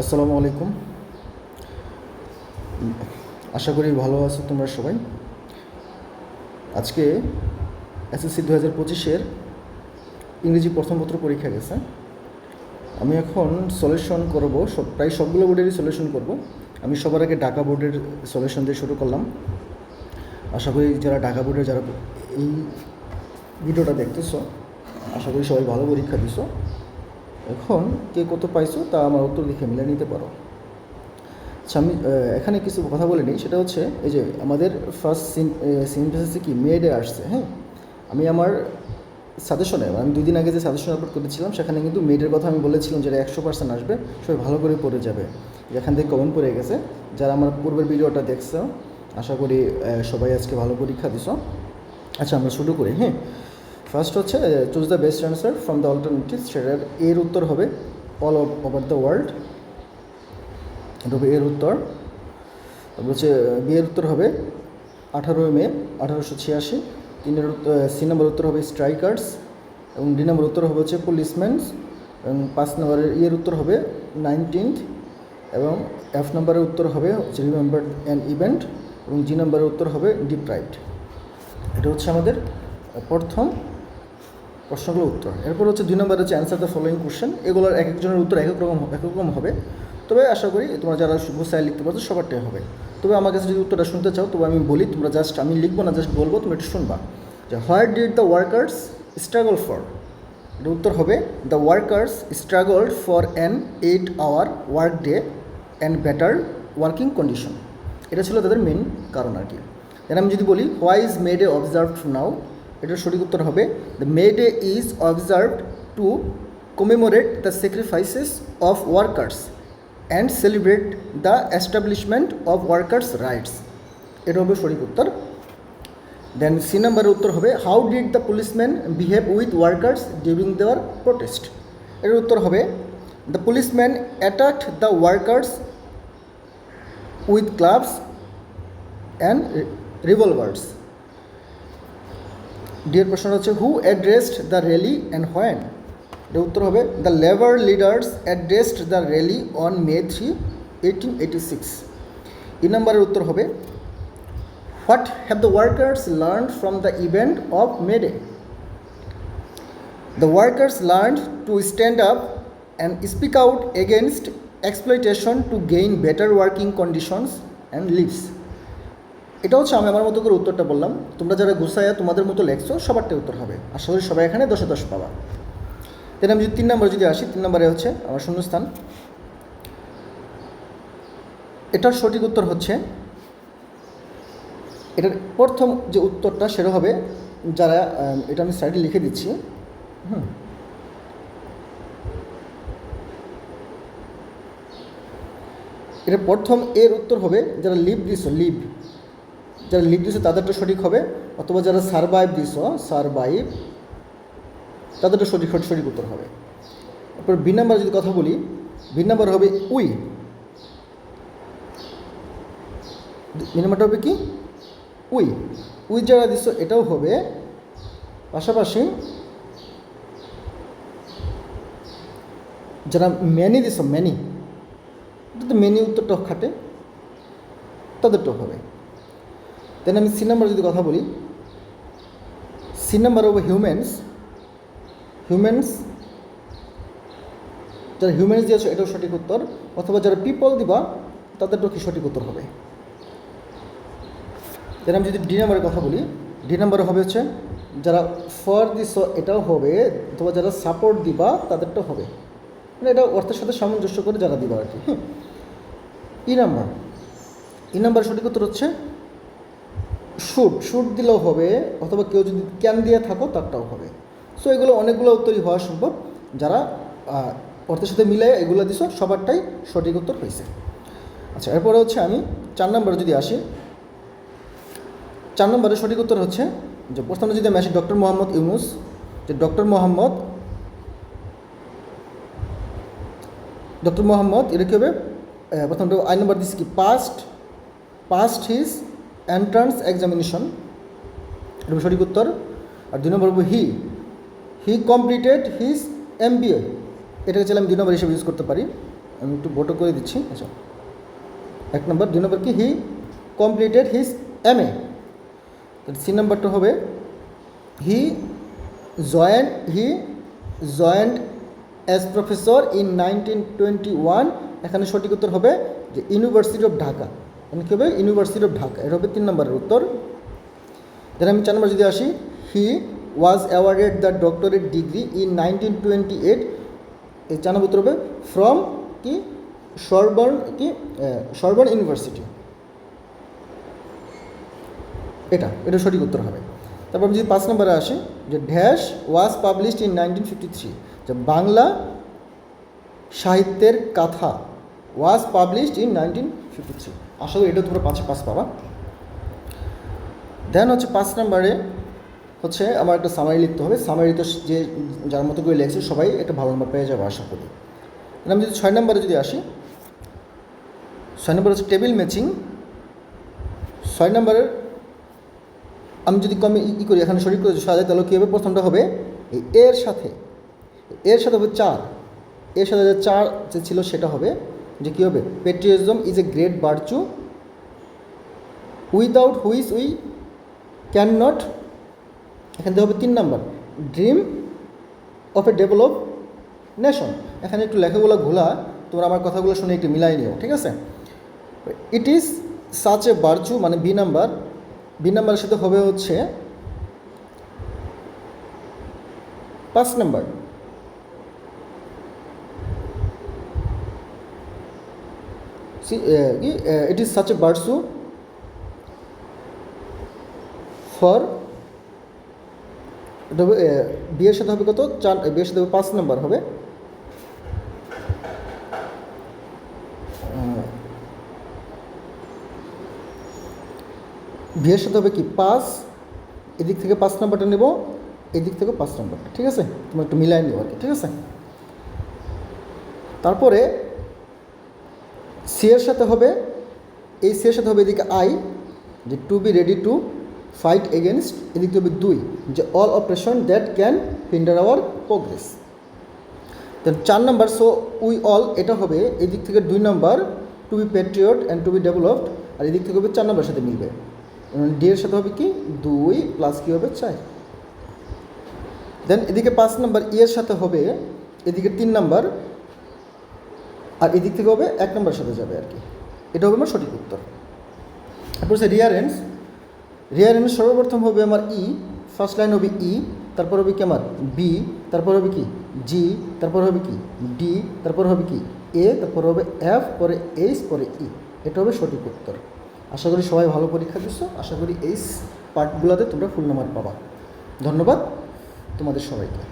আসসালামু আলাইকুম। আশা করি ভালো আছো তোমরা সবাই। আজকে এসএসসি দু হাজার পঁচিশের ইংরেজি প্রথম পত্র পরীক্ষা গেছে। আমি এখন সলিউশন করব, সব, প্রায় সবগুলো বোর্ডেরই সলিউশন করব। আমি সবার আগে ঢাকা বোর্ডের সলিউশন দিয়ে শুরু করলাম। আশা করি যারা ঢাকা বোর্ডের যারা এই ভিডিওটা দেখতেছো, আশা করি সবাই ভালো পরীক্ষা দিছো। এখন কে কত পাইছো তা আমার উত্তর দেখে মিলে নিতে পারো। আচ্ছা আমি এখানে কিছু কথা বলে নিই, সেটা হচ্ছে এই যে আমাদের ফার্স্ট সিন সিনথেসিসে কি মেয়েডে আসছে হ্যাঁ? আমি আমার সাজেশনে আমি দুই দিন আগে যে সাজেশন আপলোড করেছিলাম, সেখানে কিন্তু মেয়েদের কথা আমি বলেছিলাম, যেটা একশো পার্সেন্ট আসবে, সবাই ভালো করে পড়ে যাবে। যেখান থেকে কমেন্ট পড়ে গেছে। যারা আমার পূর্বের ভিডিওটা দেখছ, আশা করি সবাই আজকে ভালো পরীক্ষা দিছো। আচ্ছা আমরা শুরু করি হ্যাঁ? ফার্স্ট হচ্ছে choose the best answer from the alternative সেটার এর উত্তর হবে অল ওভার দ্য ওয়ার্ল্ড এটা হবে এর উত্তর। তারপর হচ্ছে বিয়ের উত্তর হবে আঠারোই মে আঠারোশো ছিয়াশি। তিনের উত্তর সি নম্বর উত্তর হবে স্ট্রাইকার্স এবং ডি নম্বর উত্তর হবে হচ্ছে পুলিশম্যানস এবং পাঁচ নম্বরের ইয়ের উত্তর হবে নাইনটিন্থ এবং এফ নম্বরের উত্তর হবে হচ্ছে রিমেম্বার অ্যান ইভেন্ট এবং জি নম্বরের উত্তর হবে ডিপ্রাইভড এটা হচ্ছে আমাদের প্রথম। প্রশ্নগুলোর উত্তর। এরপর হচ্ছে দুই নম্বর হচ্ছে অ্যান্সার দ্য ফলোয়িং কোশ্চেন এগুলোর এক একজনের উত্তর এক এক রকম এক রকম হবে। তবে আশা করি তোমরা যারা গুছায় লিখতে পারছ সবারটাই হবে। তবে আমার কাছে যদি উত্তরটা শুনতে চাও, তবে আমি বলি, তোমরা জাস্ট আমি লিখব না জাস্ট বলব তুমি একটু শুনবা। যে where did the workers struggle for এটার উত্তর হবে the workers struggled for an eight hour work day and better working condition এটা ছিল তাদের মেন কারণ আর কি। দেন আমি যদি বলি why is May Day observed now এটার সঠিক উত্তর হবে the May Day is observed to commemorate the sacrifices of workers and celebrate the establishment of workers rights এটা হবে সঠিক উত্তর। দেন সি নাম্বারের উত্তর হবে how did the policeman behave with workers during their protest এর উত্তর হবে the policeman attacked the workers with clubs and revolvers deer প্রশ্ন হচ্ছে who addressed the rally and when এর উত্তর হবে the labour leaders addressed the rally on May three eighteen eighty six এই নম্বরের উত্তর হবে what have the workers learn from the event of May Day the workers learn to stand up and speak out against exploitation to gain better working conditions and lives এটা হচ্ছে আমি আমার মতো করে উত্তরটা বললাম। তোমরা যারা গুছাইয়া তোমাদের মতো লেখছো, সবারটাই উত্তর হবে। আশা করি সবাই এখানে দশে দশ পাবা। দেন আমি যদি তিন নম্বরে যদি আসি, তিন নম্বরে হচ্ছে আমার শূন্যস্থান। এটার সঠিক উত্তর হচ্ছে, এটার প্রথম যে উত্তরটা সেটা হবে যারা এটা আমি সাইডে লিখে দিচ্ছি। হুম। এটা প্রথম এর উত্তর হবে যারা লিভ দিছ লিভ যারা লিভ দিছো তাদেরটা সঠিক হবে। অথবা যারা সারভাইভ দিছ সারভাইভ তাদেরটা সঠিক সঠিক উত্তর হবে। তারপর বি নাম্বার যদি কথা বলি বি নাম্বার হবে উই। বি নাম্বারটা হবে কি? উই। উই যারা দিছ, এটাও হবে। পাশাপাশি যারা ম্যানি দিছ ম্যানি মেনি উত্তরটাও খাটে, তাদেরটাও হবে। দেন আমি সি নাম্বার যদি কথা বলি সি নাম্বার হবে হিউম্যানস হিউম্যানস যারা হিউম্যানস দিয়েছ এটাও সঠিক উত্তর, অথবা যারা পিপল দিবা, তাদেরটাও কি সঠিক উত্তর হবে? দেন আমি যদি ডি নাম্বারের কথা বলি ডি নাম্বার হবে হচ্ছে, যারা ফর দিস এটাও হবে, অথবা যারা সাপোর্ট দিবা, তাদেরটাও হবে। মানে এটা অর্থের সাথে সামঞ্জস্য করে যারা দিবা আর কি হ্যাঁ ই নাম্বার ই নাম্বার সঠিক উত্তর হচ্ছে শুট শুট দিলেও হবে, অথবা কেউ যদি ক্যান দিয়ে থাকো, তারটাও হবে। সো এগুলো অনেকগুলো উত্তরই হওয়া সম্ভব। যারা অর্থের সাথে মিলে এগুলো দিছো, সবারটাই সঠিক উত্তর হয়েছে। আচ্ছা এরপরে হচ্ছে আমি চার নম্বরে যদি আসি, চার নম্বরের সঠিক উত্তর হচ্ছে যে, প্রথমে যদি আমি আসি ডক্টর মোহাম্মদ ইউনুস, যে ডক্টর মোহাম্মদ ডক্টর মোহাম্মদ, এটা কী হবে? প্রথমটা আই নম্বর দিচ্ছি কি? Passed passed his entrance examination এটা সঠিক উত্তর। আর দুই নম্বর he he completed his M B A এটাকে চাইলে আমি দুই নম্বর হিসেবে ইউজ করতে পারি। আমি একটু বটো করে দিচ্ছি। আচ্ছা। এক নম্বর। দুই নম্বর কি? He completed his M A C নাম্বারটা হবে he joined he joined as professor in nineteen twenty one এখানে সঠিক উত্তর হবে যে ইউনিভার্সিটি অফ ঢাকা মানে কী হবে ইউনিভার্সিটি অফ ঢাকা এটা হবে তিন নম্বরের উত্তর। দেন আমি চার নম্বর যদি আসি he was awarded the doctorate degree in nineteen twenty eight এই চার নম্বর উত্তর হবে ফ্রম কি? সরবর্ন কি? সরবর্ন ইউনিভার্সিটি এটা এটা সঠিক উত্তর হবে। তারপর আমি যদি পাঁচ নম্বরে আসি, যে dash was published in nineteen fifty three যে বাংলা সাহিত্যের কাথা was published in nineteen fifty three আশা করি এটা তোমরা পাঁচে পাস পাবা। দেন হচ্ছে পাঁচ নম্বরে হচ্ছে আমার একটা সামারি লিখতে হবে। সামারি তো যে যার মতো করে লেখছে সবাই একটা ভালো নম্বর পেয়ে যাবে আশা করি। আমি যদি ছয় নম্বরে যদি আসি, ছয় নম্বর হচ্ছে টেবিল ম্যাচিং ছয় নম্বরের আমি যদি কমে ই করি, এখানে শরীর করে সাজাই, তাহলে কী হবে? প্রথমটা হবে, এই এর সাথে এর সাথে হবে চার। এর সাথে যে চার যে ছিল সেটা হবে যে কী হবে? Patriotism is a great বার্চু without which we can not এখান থেকে হবে তিন number dream of a develop nation এখানে একটু লেখাগুলো ঘোলা তোমরা আমার কথাগুলো শুনে একটু মিলাই নিও, ঠিক আছে? ইট ইজ সাচ এ বার্চু মানে বি নাম্বার, বি নাম্বারের সাথে হবে হচ্ছে পাঁচ number C it is such a বার্সু for বিয়ের সাথে হবে কত? চার বিয়ের সাথে হবে পাঁচ নাম্বার হবে। বিয়ের সাথে হবে কি? পাঁচ, এদিক থেকে পাঁচ নাম্বারটা নেব, এদিক থেকে পাঁচ নাম্বারটা, ঠিক আছে? তোমরা একটু মিলাই নিও আর কি, ঠিক আছে? তারপরে সি এর সাথে হবে, এই সি এর সাথে হবে এদিকে আই, যে to be ready to fight against এদিকে হবে দুই, যে all operation that can hinder our progress then চার নাম্বার সো উই অল এটা হবে এদিক থেকে দুই number to be patriot and to be developed আর এদিক থেকে হবে চার নাম্বার সাথে মিলবে। ডি এর সাথে হবে কি? দুই প্লাস কি হবে? চার। দেন এদিকে পাঁচ নাম্বার ই এর সাথে হবে, এদিকে তিন নাম্বার আর এদিক থেকে হবে এক নম্বরের সাথে যাবে আর কি। এটা হবে আমার সঠিক উত্তর। তারপর হচ্ছে রিয়ারেন্স রিয়ারেন্স সর্বপ্রথম হবে আমার ই ফার্স্ট লাইন হবে ই তারপর হবে কি আমার বি তারপর হবে কি জি তারপর হবে কি ডি তারপর হবে কি এ তারপর হবে এফ পরে এইচ পরে ই এটা হবে সঠিক উত্তর। আশা করি সবাই ভালো পরীক্ষা দিচ্ছ আশা করি এই পার্টগুলোতে তোমরা ফুল নাম্বার পাবা। ধন্যবাদ তোমাদের সবাইকে।